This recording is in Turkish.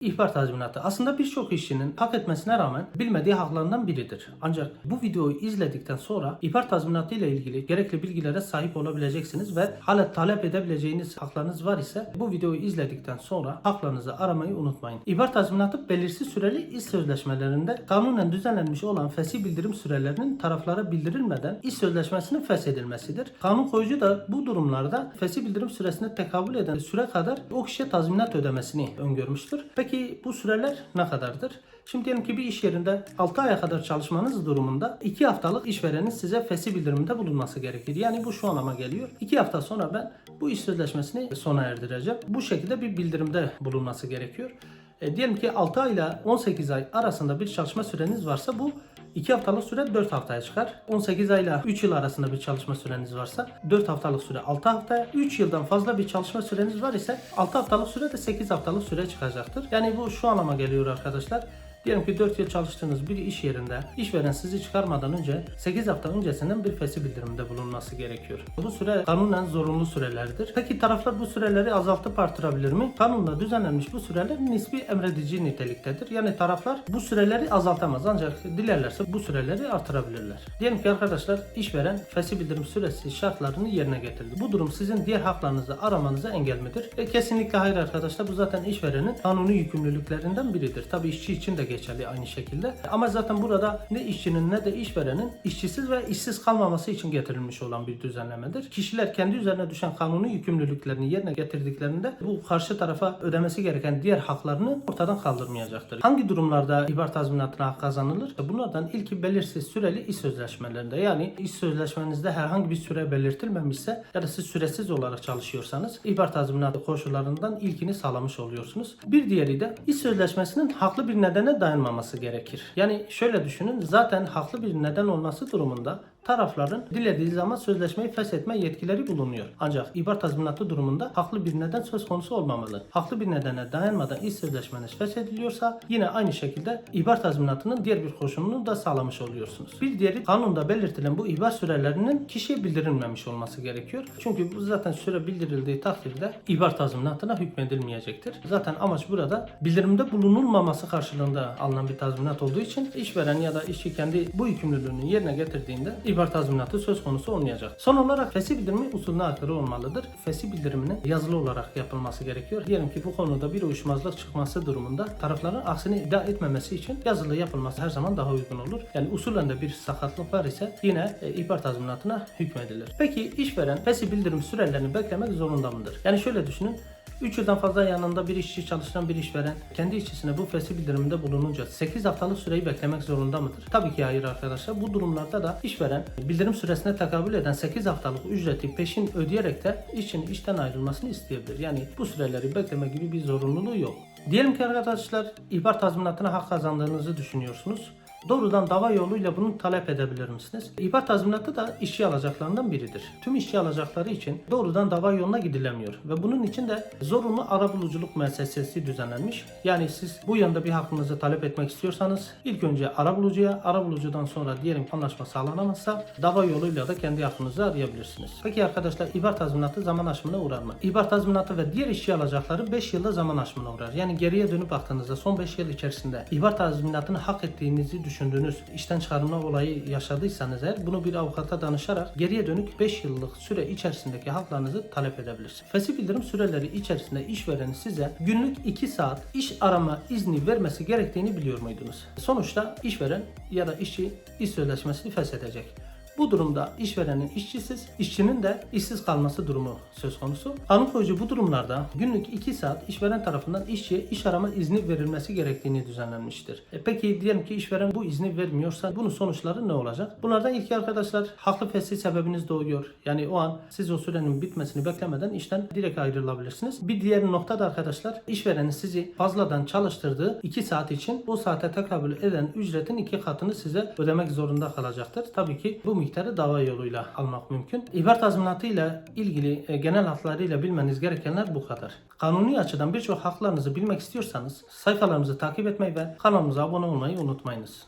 İhbar tazminatı aslında birçok işçinin hak etmesine rağmen bilmediği haklarından biridir. Ancak bu videoyu izledikten sonra ihbar tazminatı ile ilgili gerekli bilgilere sahip olabileceksiniz ve hala talep edebileceğiniz haklarınız var ise bu videoyu izledikten sonra haklarınızı aramayı unutmayın. İhbar tazminatı belirsiz süreli iş sözleşmelerinde kanunen düzenlenmiş olan fesih bildirim sürelerinin taraflara bildirilmeden iş sözleşmesinin feshedilmesidir. Kanun koyucu da bu durumlarda fesih bildirim süresine tekabül eden süre kadar o kişiye tazminat ödemesini öngörmüştür. Peki bu süreler ne kadardır? Şimdi diyelim ki bir iş yerinde 6 aya kadar çalışmanız durumunda 2 haftalık işverenin size fesih bildiriminde bulunması gerekir. Yani bu şu anlama geliyor. 2 hafta sonra ben bu iş sözleşmesini sona erdireceğim. Bu şekilde bir bildirimde bulunması gerekiyor. E, diyelim ki 6 ay ile 18 ay arasında bir çalışma süreniz varsa bu 2 haftalık süre 4 haftaya çıkar. 18 ayla 3 yıl arasında bir çalışma süreniz varsa 4 haftalık süre 6 haftaya, 3 yıldan fazla bir çalışma süreniz var ise 6 haftalık süre de 8 haftalık süre çıkacaktır. Yani bu şu anlama geliyor arkadaşlar. Diyelim ki 4 yıl çalıştığınız bir iş yerinde işveren sizi çıkarmadan önce 8 hafta öncesinden bir fesih bildiriminde bulunması gerekiyor. Bu süre kanunen zorunlu sürelerdir. Peki taraflar bu süreleri azaltıp artırabilir mi? Kanunla düzenlenmiş bu süreler nispi emredici niteliktedir. Yani taraflar bu süreleri azaltamaz ancak dilerlerse bu süreleri artırabilirler. Diyelim ki arkadaşlar işveren fesih bildirim süresi şartlarını yerine getirdi. Bu durum sizin diğer haklarınızı aramanıza engel midir? E, kesinlikle hayır arkadaşlar. Bu zaten işverenin kanuni yükümlülüklerinden biridir. Tabii işçi için de geçerli aynı şekilde. Ama zaten burada ne işçinin ne de işverenin işçisiz ve işsiz kalmaması için getirilmiş olan bir düzenlemedir. Kişiler kendi üzerine düşen kanuni yükümlülüklerini yerine getirdiklerinde bu karşı tarafa ödemesi gereken diğer haklarını ortadan kaldırmayacaktır. Hangi durumlarda ihbar tazminatına hak kazanılır? Bunlardan ilki belirsiz süreli iş sözleşmelerinde. Yani iş sözleşmenizde herhangi bir süre belirtilmemişse ya da siz süresiz olarak çalışıyorsanız ihbar tazminatı koşullarından ilkini sağlamış oluyorsunuz. Bir diğeri de iş sözleşmesinin haklı bir nedene dayanmaması gerekir. Yani şöyle düşünün zaten haklı bir neden olması durumunda tarafların dilediği zaman sözleşmeyi feshetme yetkileri bulunuyor. Ancak ibar tazminatı durumunda haklı bir neden söz konusu olmamalı. Haklı bir nedene dayanmadan iş sözleşmeniz feshediliyorsa yine aynı şekilde ibar tazminatının diğer bir koşulunu da sağlamış oluyorsunuz. Bir diğeri kanunda belirtilen bu ibar sürelerinin kişiye bildirilmemiş olması gerekiyor. Çünkü bu zaten süre bildirildiği takdirde ibar tazminatına hükmedilmeyecektir. Zaten amaç burada bildirimde bulunulmaması karşılığında alınan bir tazminat olduğu için işveren ya da işçi kendi bu yükümlülüğünü yerine getirdiğinde ihbar tazminatı söz konusu olmayacak. Son olarak fesih bildirimi usulüne aykırı olmalıdır. Fesih bildiriminin yazılı olarak yapılması gerekiyor. Diyelim ki bu konuda bir uyuşmazlık çıkması durumunda tarafların aksini iddia etmemesi için yazılı yapılması her zaman daha uygun olur. Yani usulen de bir sakatlık var ise yine e, ihbar tazminatına hükmedilir. Peki işveren fesih bildirim sürelerini beklemek zorunda mıdır? Yani şöyle düşünün. 3 yıldan fazla yanında bir işçi çalışan bir işveren kendi işçisine bu fesih bildiriminde bulununca 8 haftalık süreyi beklemek zorunda mıdır? Tabii ki hayır arkadaşlar. Bu durumlarda da işveren bildirim süresine tekabül eden 8 haftalık ücreti peşin ödeyerek de işçinin işten ayrılmasını isteyebilir. Yani bu süreleri bekleme gibi bir zorunluluğu yok. Diyelim ki arkadaşlar ihbar tazminatına hak kazandığınızı düşünüyorsunuz. Doğrudan dava yoluyla bunu talep edebilir misiniz? İhbar tazminatı da işçi alacaklarından biridir. Tüm işçi alacakları için doğrudan dava yoluna gidilemiyor ve bunun için de zorunlu arabuluculuk müessesesi düzenlenmiş. Yani siz bu yanda bir hakkınızı talep etmek istiyorsanız ilk önce arabulucuya, arabulucudan sonra diyelim anlaşma sağlanamazsa dava yoluyla da kendi hakkınızı arayabilirsiniz. Peki arkadaşlar ihbar tazminatı zaman aşımına uğrar mı? İhbar tazminatı ve diğer işçi alacakları 5 yılda zaman aşımına uğrar. Yani geriye dönüp baktığınızda son 5 yıl içerisinde ihbar tazminatını hak ettiğinizi düşündüğünüz işten çıkarılma olayı yaşadıysanız eğer bunu bir avukata danışarak geriye dönük 5 yıllık süre içerisindeki haklarınızı talep edebilirsiniz. Fesih bildirim süreleri içerisinde işveren size günlük 2 saat iş arama izni vermesi gerektiğini biliyor muydunuz? Sonuçta işveren ya da işçi iş sözleşmesini feshedecek. Bu durumda işverenin işçisiz, işçinin de işsiz kalması durumu söz konusu. Kanun koyucu bu durumlarda günlük 2 saat işveren tarafından işçiye iş arama izni verilmesi gerektiğini düzenlenmiştir. E peki diyelim ki işveren bu izni vermiyorsa bunun sonuçları ne olacak? Bunlardan ilki arkadaşlar haklı fesih sebebiniz doğuyor. Yani o an siz o sürenin bitmesini beklemeden işten direkt ayrılabilirsiniz. Bir diğer nokta da arkadaşlar işverenin sizi fazladan çalıştırdığı 2 saat için o saate tekabül eden ücretin iki katını size ödemek zorunda kalacaktır. Tabii ki bu miktarı dava yoluyla almak mümkün. İhbar tazminatı ile ilgili e, genel haklarıyla bilmeniz gerekenler bu kadar. Kanuni açıdan birçok haklarınızı bilmek istiyorsanız sayfalarımızı takip etmeyi ve kanalımıza abone olmayı unutmayınız.